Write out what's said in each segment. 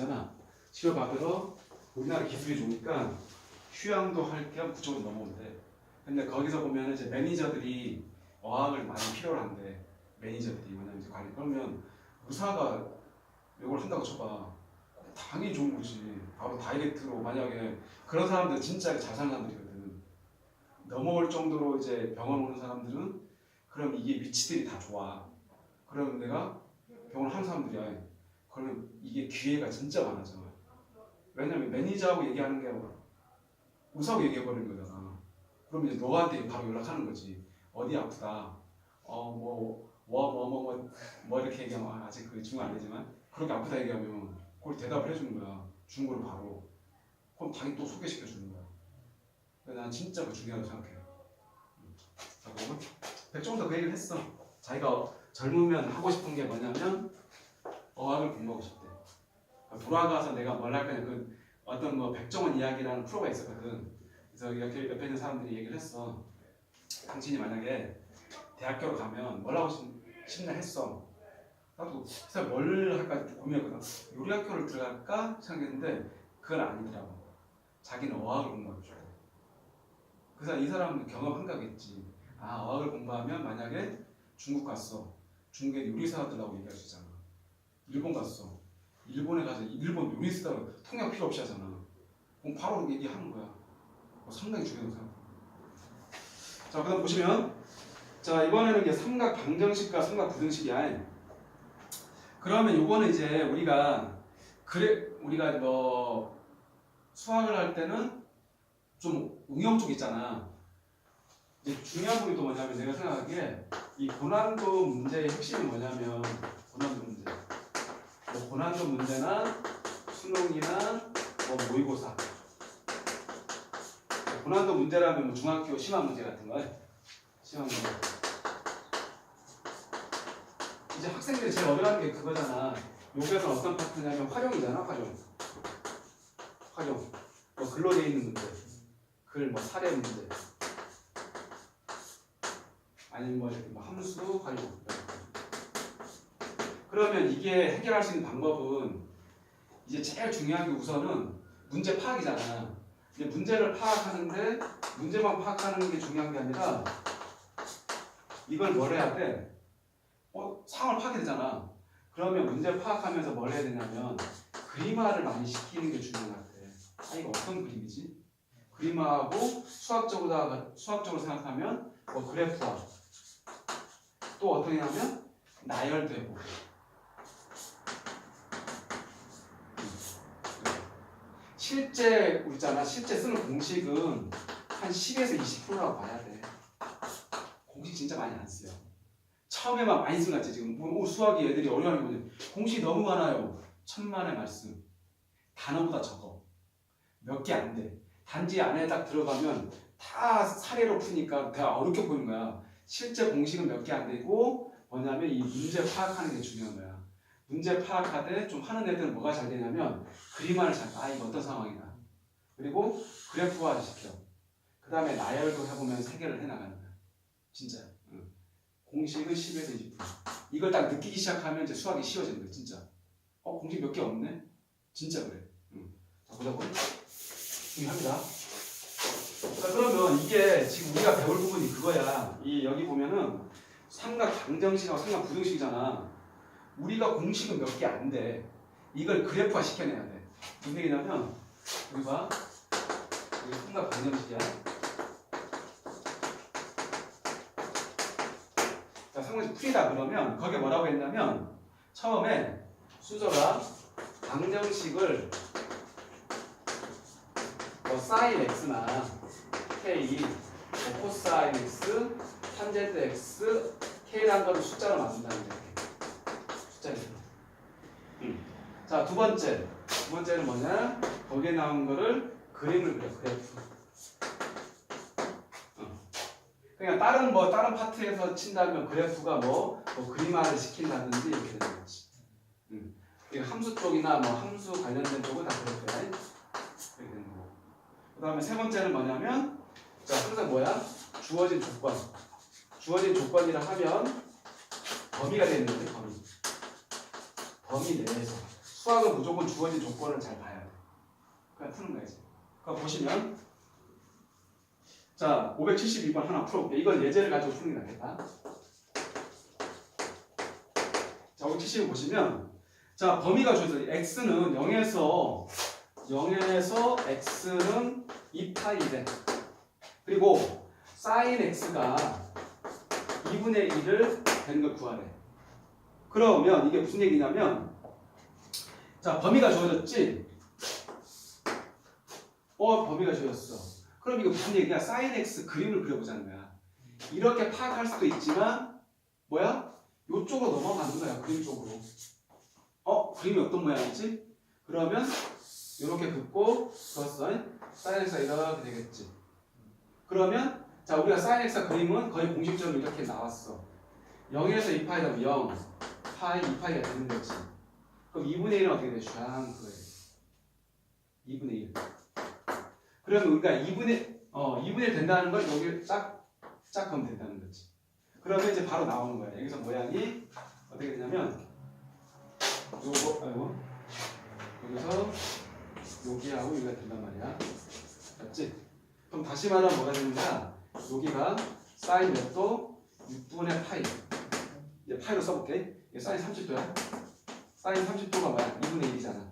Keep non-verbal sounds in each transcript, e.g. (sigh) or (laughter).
있잖아. 치료받으러 우리나라 기술이 좋으니까 휴양도 할 겸 그쪽으로 넘어온대. 근데 거기서 보면 이제 매니저들이 어학을 많이 필요로 한대. 매니저들이 왜냐면 이제 관리 그러면 의사가 이걸 한다고 쳐봐. 당연히 좋은 거지. 바로 다이렉트로 만약에 그런 사람들 진짜 잘 사는 사람들이거든. 넘어올 정도로 이제 병원 오는 사람들은 그럼 이게 위치들이 다 좋아. 그러면 내가 병원 하는 사람들이야. 그러면 이게 기회가 진짜 많아져. 왜냐면 매니저하고 얘기하는 게 아니라 의사하고 얘기해버리는 거잖아. 그럼 이제 너한테 바로 연락하는 거지. 어디 아프다. 어, 뭐, 뭐, 뭐, 뭐, 뭐, 뭐 이렇게 얘기하면 아직 그게 중요 아니지만 그렇게 아프다 얘기하면 그걸 대답을 해주는 거야. 중고를 바로. 그럼 자기 또 소개시켜 주는 거야. 난 진짜 그 중요하다고 생각해. 음. 자, 그러면 백종도 그 얘기를 했어. 자기가 젊으면 하고 싶은 게 뭐냐면 어학을 공부하고 싶대. 돌아가서 내가 뭘 할 거냐 그 어떤 뭐 백종원 이야기라는 프로가 있었거든. 그래서 옆에, 옆에 있는 사람들이 얘기를 했어. 당신이 만약에 대학교로 가면 뭘 하고 싶- 싶나 했어. 나도 그래서 뭘 할까 고민했거든. 요리 학교를 들어갈까 생각했는데 그건 아니더라고. 자기는 어학을 공부하고 싶대. 그래서 이 사람은 경험 한가겠지. 아 어학을 공부하면 만약에 중국 갔어. 중국에 요리사들하고 얘기할 수 있잖아. 일본 갔어. 일본에 가서 일본 요리사들 통역 필요 없이 하잖아. 그럼 바로 얘기하는 거야. 어, 상당히 중요하다고 생각해. 자, 그다음 보시면 자 이번에는 이제 삼각 방정식과 삼각 부등식이야. 그러면 요거는 이제 우리가 그래 우리가 뭐 수학을 할 때는 좀 응용 쪽 있잖아. 이제 중요한 부분이 또 뭐냐면 내가 생각하기에 이 고난도 문제의 핵심이 뭐냐면 고난도. 뭐 고난도 문제나 수능이나 뭐 모의고사. 고난도 문제라면 뭐 중학교 심화 문제 같은 거. 심화 문제. 이제 학생들이 제일 어려워하는 게 그거잖아. 여기에서 어떤 파트냐면 활용이잖아, 활용. 활용. 뭐 글로 돼 있는 문제. 글, 뭐 사례 문제. 아니면 뭐뭐 함수 활용. 그러면 이게 해결할 수 있는 방법은 이제 제일 중요한 게 우선은 문제 파악이잖아. 이제 문제를 파악하는데 문제만 파악하는 게 중요한 게 아니라 이걸 뭘 해야 돼? 어, 상황을 파악해야 되잖아. 그러면 문제 파악하면서 뭘 해야 되냐면 그림화를 많이 시키는 게 중요한 것 같아. 아 이거 어떤 그림이지? 그림화하고 수학적으로 수학적으로 생각하면 뭐 그래프화 또 어떻게 하면 나열도 해보고 실제 있잖아. 실제 쓰는 공식은 한 10에서 20%라고 봐야 돼. 공식 진짜 많이 안 써요. 처음에만 많이 쓴것 같지 지금. 뭐, 오, 수학이 애들이 어려워하는 거지 공식이 너무 많아요. 천만의 말씀. 단어보다 적어. 몇 개 안 돼. 단지 안에 딱 들어가면 다 사례로 푸니까 다 어렵게 보이는 거야. 실제 공식은 몇 개 안 되고 뭐냐면 이 문제 파악하는 게 중요한 거야 문제 파악하되 좀 하는 애들은 뭐가 잘 되냐면 그림화를 잘, 아, 이거 어떤 상황이다. 그리고 그래프화를 시켜. 그 다음에 나열도 해보면서 해결을 해나가는 거야. 진짜. 응. 공식은 10에서 20%. 이걸 딱 느끼기 시작하면 이제 수학이 쉬워지는 거야, 진짜. 어, 공식 몇 개 없네? 진짜 그래. 응. 자, 보자고. 중요합니다. 자, 그러면 이게 지금 우리가 배울 부분이 그거야. 이, 여기 보면은 삼각 방정식하고 삼각 부등식이잖아. 우리가 공식은 몇 개 안 돼. 이걸 그래프화 시켜내야 돼. 무슨 얘기냐면, 여기 봐. 여기 삼각 방정식이야. 자, 삼각식 풀이다 그러면, 거기에 뭐라고 했냐면, 처음에 수저가 방정식을 뭐 사인 x나 k, 뭐 코사인 x, 탄젠트 x, k라는 거를 숫자로 만든다는 거야. 숫자를. 자, 두 번째. 두 번째는 뭐냐? 거기에 나온 거를 그림을 그려, 그래프. 어. 그냥 다른 뭐, 다른 파트에서 친다면 그래프가 뭐, 뭐 그림화를 시킨다든지 이렇게 되는 거지. 음. 함수 쪽이나 뭐 함수 관련된 쪽은 다 그래프야. 이렇게 되는 거고. 그 다음에 세 번째는 뭐냐면, 자, 항상 뭐야? 주어진 조건. 주어진 조건이라 하면 범위가 되는 거지, 범위. 내에서 수학은 무조건 주어진 조건을 잘 봐야 돼. 그냥 푸는 거야. 그럼 보시면 자 572번 하나 풀어볼게. 이건 예제를 가지고 푸는 게 낫겠다. 자 572 보시면 자 범위가 주어져 x는 0에서 0에서 x는 2파이래. 그리고 sin x가 2분의 1을 되는 걸 구하래. 그러면 이게 무슨 얘기냐면 자 범위가 주어졌지? 어 범위가 주어졌어. 그럼 이거 무슨 얘기야? sin x 그림을 그려보자는 거야. 이렇게 파악할 수도 있지만 뭐야? 요쪽으로 넘어가는 거야 그림 쪽으로. 어 그림이 어떤 모양이지? 그러면 이렇게 긋고 그었어. sin x가 이렇게 되겠지. 그러면 자 우리가 sin x가 그림은 거의 공식적으로 이렇게 나왔어. 0에서 2파이 되면 0, 파이, 2파이가 되는 거지. 그럼 2분의 1은 어떻게 돼? 쫙 그거예요. 2분의 1. 그러면 우리가 2분의 어 2분의 1 된다는 걸 여기 짝짝 하면 된다는 거지. 그러면 이제 바로 나오는 거야. 여기서 모양이 어떻게 되냐면 요거 아이고 여기서 여기하고 여기가 된단 말이야. 맞지? 그럼 다시 말하면 뭐가 거야? 여기가 사인 몇도 6분의 파이. 이제 파이로 써볼게. 사인 30도야. 사인 30도가 뭐야? 2분의 1이잖아.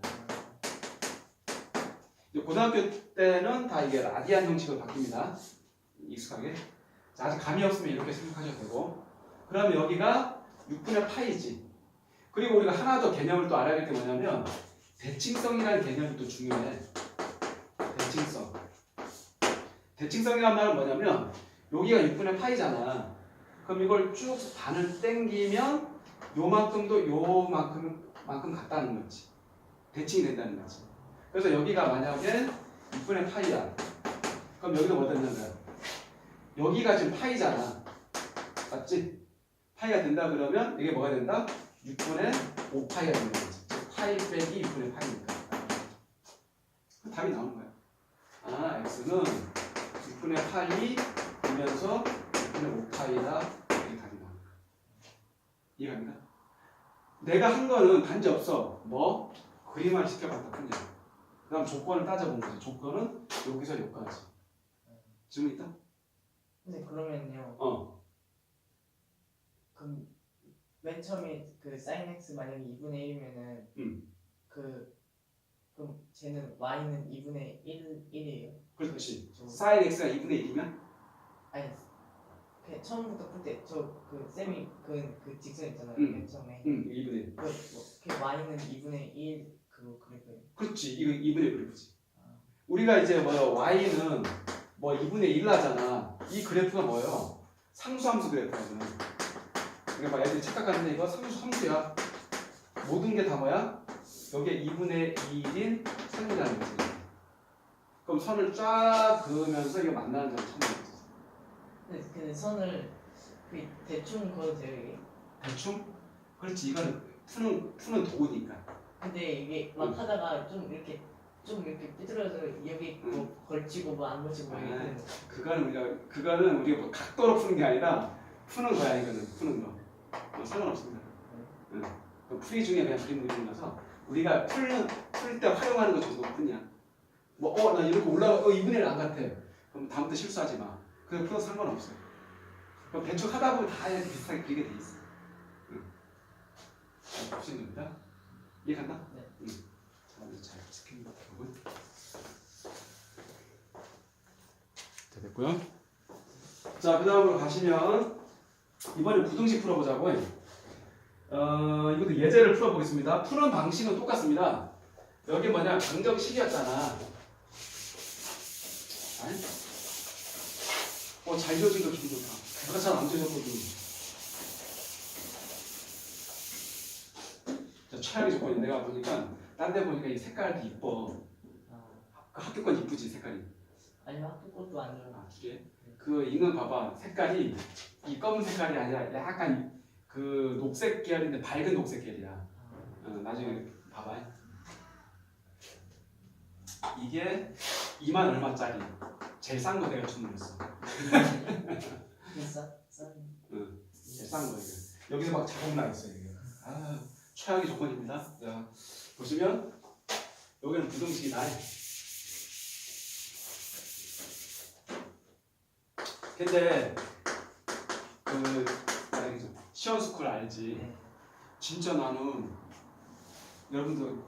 이제 고등학교 때는 다 이게 라디안 형식으로 바뀝니다. 익숙하게. 자, 아직 감이 없으면 이렇게 생각하셔도 되고. 그러면 여기가 6분의 파이지. 그리고 우리가 하나 더 개념을 또 알아야 될 게 뭐냐면 대칭성이라는 개념이 또 중요해. 대칭성. 대칭성이란 말은 뭐냐면 여기가 6분의 파이잖아. 그럼 이걸 쭉 반을 땡기면 요만큼도 요만큼 만큼 같다는 거지. 대칭이 된다는 거지. 그래서 여기가 만약에 6분의 파이야. 그럼 여기도 뭐 되는 거야? 여기가 지금 파이잖아. 맞지? 파이가 된다 그러면 이게 뭐가 된다? 6분의 5파이가 되는 거지. 즉 파이 빼기 6분의 파이니까. 그 답이 나오는 거야. 아, x는 6분의 8이면서 6분의 5파이다. 이게 답이 나오는 거야. 이해갑니까? 내가 한 거는 단지 없어. 뭐? 그림을 시켜봤다 뿐이야. 그 다음 조건을 따져본 거지. 조건은 여기서 여기까지. 질문 있다? 근데 그러면요. 어. 그럼 맨 처음에 그 sin x 만약에 2분의 1이면은 음. 그 그럼 쟤는 y는 2분의 1 1이에요. 그렇지. 저 sin x가 2분의 1이면? 아니 그냥 처음부터 풀때저 그 쌤이 그, 그 직선 있잖아요. 음. 맨 처음에 응, 2분의 1. 그, 뭐, 그 y는 2분의 1 그거 그래프예요. 그렇지. 이거 2분의 그래프지. 아. 우리가 이제 뭐요? y는 뭐 2분의 1 하잖아. 이 그래프가 뭐예요? 상수함수 그래프거든. 그러니까 막 애들이 착각하는데 이거 상수 함수야. 모든 게 다 뭐야? 여기에 2분의 2인 선이라는 거지. 그럼 선을 쫙 그으면서 이거 만나는 점을 찾는 거지. 근데 그 선을 그 대충 그어도 돼요 이게. 대충? 그렇지. 이거는 푸는 푸는 도구니까. 근데 이게 막 음. 하다가 좀 이렇게 좀 이렇게 삐뚤어져 여기 뭐 걸치고 뭐 안 걸치고 뭐 이렇게 아. 그거는 우리가 그거는 우리가 뭐 각도로 푸는 게 아니라 푸는 거야 이거는 푸는 거. 어, 상관없습니다. 응. 그 풀이 중에 그냥 그림 그리는 거서 우리가 풀는 풀 때 활용하는 것 정도뿐이야. 뭐 어 나 이렇게 올라가 어 2분의 1안 같아. 그럼 다음부터 실수하지 마. 그냥 풀어도 상관없어. 그럼 대충 하다 보면 다 이렇게 비슷하게 그리게 돼 있어. 응. 자, 보시면 됩니다. 이해간다? 네. 응. 자, 이제 잘 스킵니다. 여러분. 자, 됐고요. 자, 그 다음으로 가시면 이번에 부등식 풀어보자고요. 어, 이것도 예제를 풀어보겠습니다. 푸는 방식은 똑같습니다. 여기 뭐냐, 방정식이었잖아. 아니? 어, 잘 지어진 거 기분 좋다. 내가 잘안 지어졌거든. 자, 최악의 조건이 내가 보니까, 딴 데 보니까 이 색깔도 이뻐. 아, 그 학교 건 이쁘지, 색깔이. 아니면 학교 것도 안 들어. 아, 두 개. 그 이건 봐봐 색깔이 이 검은 색깔이 아니라 약간 그 녹색 계열인데 밝은 녹색 계열이야. 아, 어, 나중에 봐봐. 이게 2만 얼마짜리 제일 싼 거 내가 주문했어. 비싸? 싼? 제일 싼거 이게. 여기서 막 자국 나 있어 이게. 아 최악의 조건입니다. 자, 보시면 여기는 부등식이다. 근데 그 시원스쿨 알지? 네. 진짜 나는 여러분들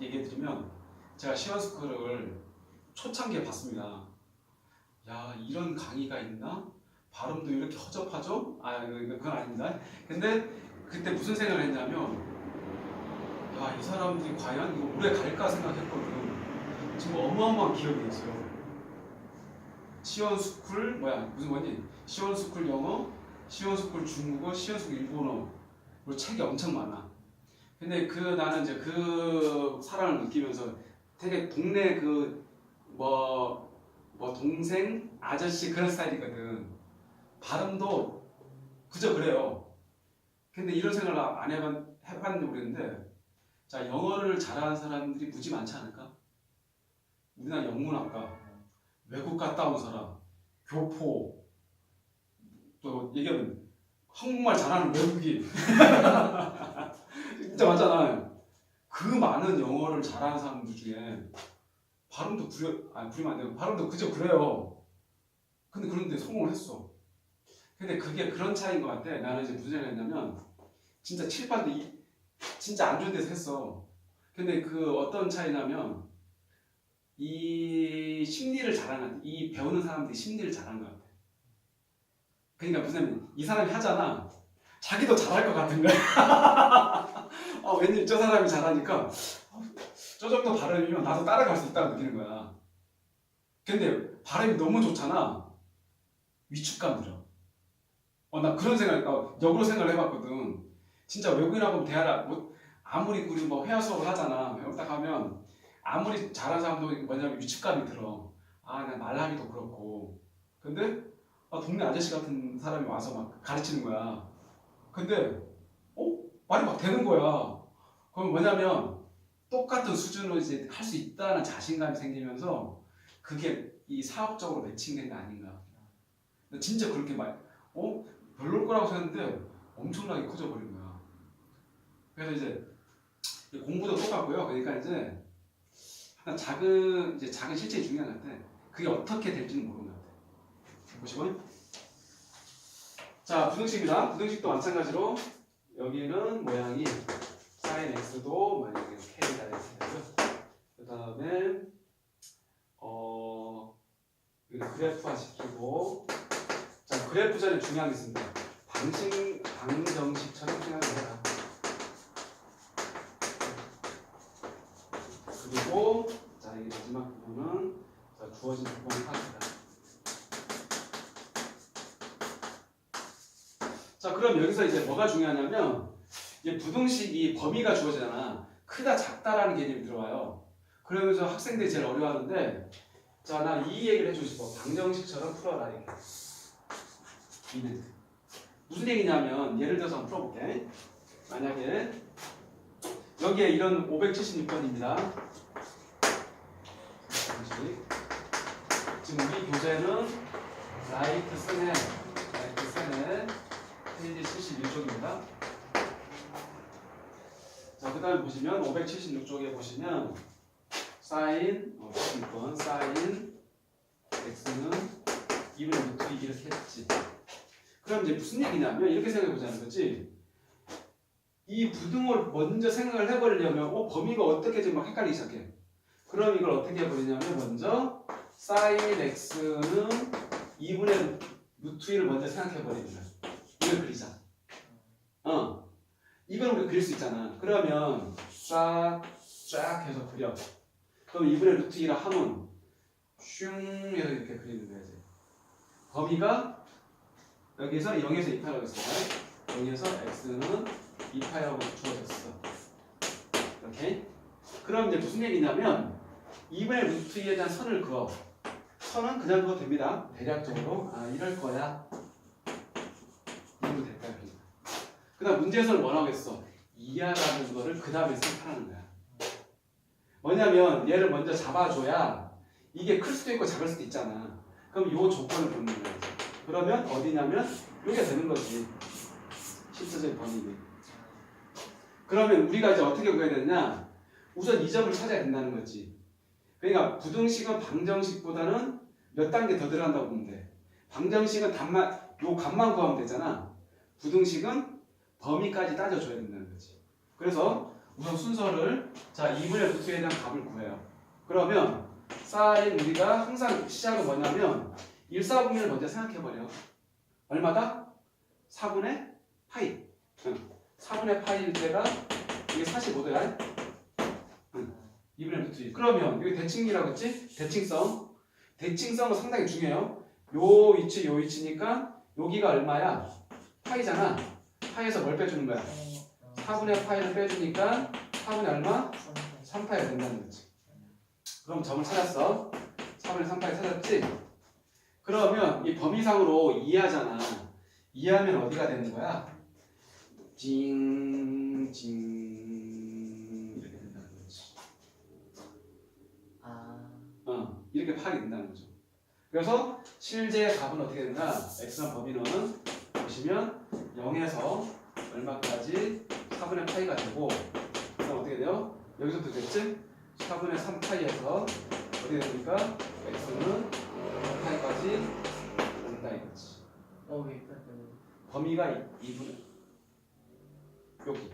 얘기해 드리면 제가 시원스쿨을 초창기에 봤습니다. 야 이런 강의가 있나? 발음도 이렇게 허접하죠? 아 그건 아닙니다. 근데 그때 무슨 생각을 했냐면 야 이 사람들이 과연 이거 오래 갈까 생각했거든. 지금 어마어마한 기억이 됐어요. 시원스쿨 뭐야 무슨 뭐니? 시원스쿨 영어, 시원스쿨 중국어, 시원스쿨 일본어 그리고 책이 엄청 많아. 근데 그 나는 이제 그 사랑을 느끼면서 되게 동네 그뭐 뭐 동생 아저씨 그런 스타일이거든. 발음도 그저 그래요. 근데 이런 생각을 안 해봤, 해봤는지 모르겠는데 자 영어를 잘하는 사람들이 무지 많지 않을까? 우리나라 영문학과 외국 갔다 온 사람 교포 또 얘기하면 한국말 잘하는 외국인 (laughs) 진짜 맞잖아요. 그 많은 영어를 잘하는 사람들 중에 발음도 구려 아니 구리면 안 되고 발음도 그저 그래요. 근데 그런데 성공을 했어. 근데 그게 그런 차이인 것 같아. 나는 이제 무슨 생각을 했냐면 진짜 칠판도 이, 진짜 안 좋은 데서 했어. 근데 그 어떤 차이냐면 이 심리를 잘하는 이 배우는 사람들이 심리를 잘하는 것 같아. 그러니까 무슨 이 사람이 하잖아. 자기도 잘할 것 같은 거야. 아, (laughs) 왠지 저 사람이 잘하니까 어, 저 정도 발음이면 나도 따라갈 수 있다고 느끼는 거야. 근데 발음이 너무 좋잖아. 위축감 들어. 어, 나 그런 생각, 어, 역으로 생각을 해봤거든. 진짜 외국인하고 대화를, 뭐, 아무리 우리 뭐 회화 수업을 하잖아. 회화 딱 하면, 아무리 잘하는 사람도 뭐냐면 위축감이 들어. 아, 나 말하기도 그렇고. 근데, 아, 동네 아저씨 같은 사람이 와서 막 가르치는 거야. 근데, 어? 말이 막 되는 거야. 그럼 뭐냐면, 똑같은 수준으로 이제 할 수 있다는 자신감이 생기면서, 그게 이 사업적으로 매칭된 게 아닌가. 진짜 그렇게 말, 어? 별로일 거라고 생각했는데 엄청나게 커져버린 거야. 그래서 이제 공부도 똑같고요. 그러니까 이제 하나 작은 이제 작은 실체 중요한 것 같아. 그게 어떻게 될지는 모르는 것 같아. 보시면 자 부등식입니다. 부등식도 마찬가지로 여기는 모양이 sin x도 만약에. 그 다음에 어 그래프화 시키고 자 그래프 전에 중요한 게 있습니다. 방식 방정식처럼 해라. 그리고 자 이게 마지막 부분은 자, 주어진 조건을 파악해라. 자 그럼 여기서 이제 뭐가 중요하냐면 이제 부등식이 범위가 주어지잖아. 크다 작다라는 개념이 들어와요. 그러면서 학생들이 제일 어려워하는데 자 나 이 얘기를 해주고 싶어. 방정식처럼 풀어라. 이는 무슨 얘기냐면 예를 들어서 한번 풀어볼게. 만약에 여기에 이런 576번입니다. 지금 우리 교재는 라이트 쓰네, 라이트 쓰네, 페이지 71쪽입니다. 자, 그 다음에 보시면 576쪽에 보시면 사인, 어, 16번, 사인 x는 2분의 루트 2 이렇게 했지. 그럼 이제 무슨 얘기냐면 이렇게 생각해 보자는 거지. 이 부등을 먼저 생각을 해버리려면 어 범위가 어떻게 지금 막 헷갈리기 시작해. 그럼 이걸 어떻게 해버리냐면 먼저 sin x는 2분의 루트 2를 먼저 생각해버립니다. 이걸 그리자. 어. 이걸 우리 그릴 수 있잖아. 그러면 싹, 쫙 해서 그려. 그럼 2분의 루트 2라 하면 슝 해서 이렇게 그리는 거야 이제. 범위가 여기서 0에서 2파라고 했어요. 0에서 x는 2파라고 주어졌어. 이렇게. 그럼 이제 무슨 얘기냐면 2분의 루트 2에 대한 선을 그어. 선은 그냥 그어도 됩니다. 대략적으로. 아 이럴 거야. 이러면 될까 이렇게. 그다음 문제에서는 뭐라고 했어? 이하라는 거를 그 다음에 선택하는 거야. 뭐냐면 얘를 먼저 잡아줘야 이게 클 수도 있고 작을 수도 있잖아. 그럼 요 조건을 보는 거야. 그러면 어디냐면 이게 되는 거지. 실제적인 범위는. 그러면 우리가 이제 어떻게 구해야 되느냐? 우선 이 점을 찾아야 된다는 거지. 그러니까 부등식은 방정식보다는 몇 단계 더 들어간다고 보면 돼. 방정식은 단만 요 값만 구하면 되잖아. 부등식은 범위까지 따져줘야 된다는 거지. 그래서 우선 순서를 자 2분의 루트에 대한 값을 구해요. 그러면 사인 우리가 항상 시작은 뭐냐면 1, 4분면을 먼저 생각해버려. 얼마다? 4분의 파이. 응. 4분의 파이일 때가 이게 45도야. 응. 2분의 루트 1. 그러면 여기 대칭이라고 했지? 대칭성. 대칭성은 상당히 중요해요. 요 위치, 요 위치니까 여기가 얼마야? 파이잖아. 파이에서 뭘 빼주는 거야? 4분의 파이를 빼주니까 4분의 얼마? 3파이가 된다는 거지. 그럼 점을 찾았어. 4분의 3파이 찾았지? 그러면 이 범위상으로 이해하잖아. 이해하면 어디가 되는 거야? 징, 징 이렇게 된다는 거지. 아, 어, 이렇게 파악이 된다는 거죠. 그래서 실제 값은 어떻게 되나? x는 범위는 보시면 0에서 얼마까지 4분의 파이가 되고 그럼 어떻게 돼요? 여기서부터 됐지? 4분의 3 파이에서 어떻게 됩니까? x는 5파이까지 된다 이거지. 어, 여기까지. 범위가 2분의 여기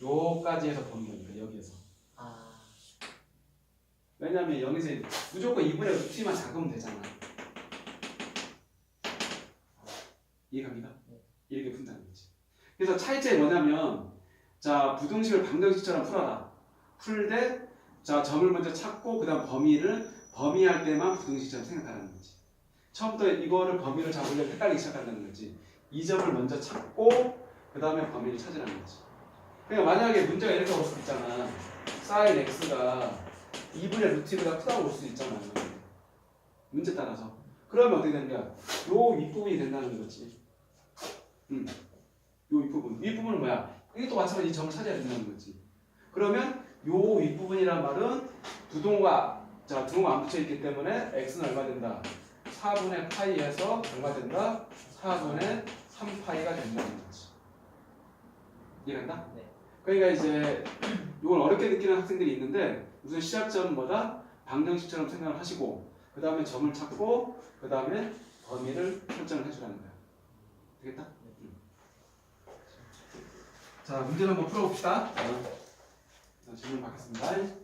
요까지 해서 범위니까 여기에서 아, 왜냐면 여기서 무조건 2분의 루트만 잡으면 되잖아. 이해갑니까? 네. 이렇게 푼다는 거지. 그래서 차이점이 뭐냐면 자 부등식을 방정식처럼 풀어라. 풀되 자 점을 먼저 찾고 그다음 범위를 범위할 때만 부등식처럼 생각하라는 거지. 처음부터 이거를 범위를 잡으려면 헷갈리기 시작한다는 거지. 이 점을 먼저 찾고 그 다음에 범위를 찾으라는 거지. 그러니까 만약에 문제가 이렇게 올수 있잖아. 사인 x가 2분의 루트보다 크다고 볼수 있잖아요. 문제 따라서. 그러면 어떻게 거야? 요 윗부분이 된다는 거지. 음. 요 윗부분. 윗부분은 뭐야? 이게 또 마찬가지 이 점을 찾아야 된다는 거지. 그러면 요 윗부분이란 말은 부동과 자, 등호가 안 붙여 있기 때문에 x는 얼마 된다? 4분의 파이에서 얼마 된다? 4분의 3파이가 된다는 거지. 이해간다? 네. 그러니까 이제 이걸 어렵게 느끼는 학생들이 있는데 우선 시작점은 뭐다? 방정식처럼 생각을 하시고 그 다음에 점을 찾고 그 다음에 범위를 설정을 해주라는 거야. 되겠다? 응. 자 문제를 한번 풀어봅시다. 자, 질문 받겠습니다.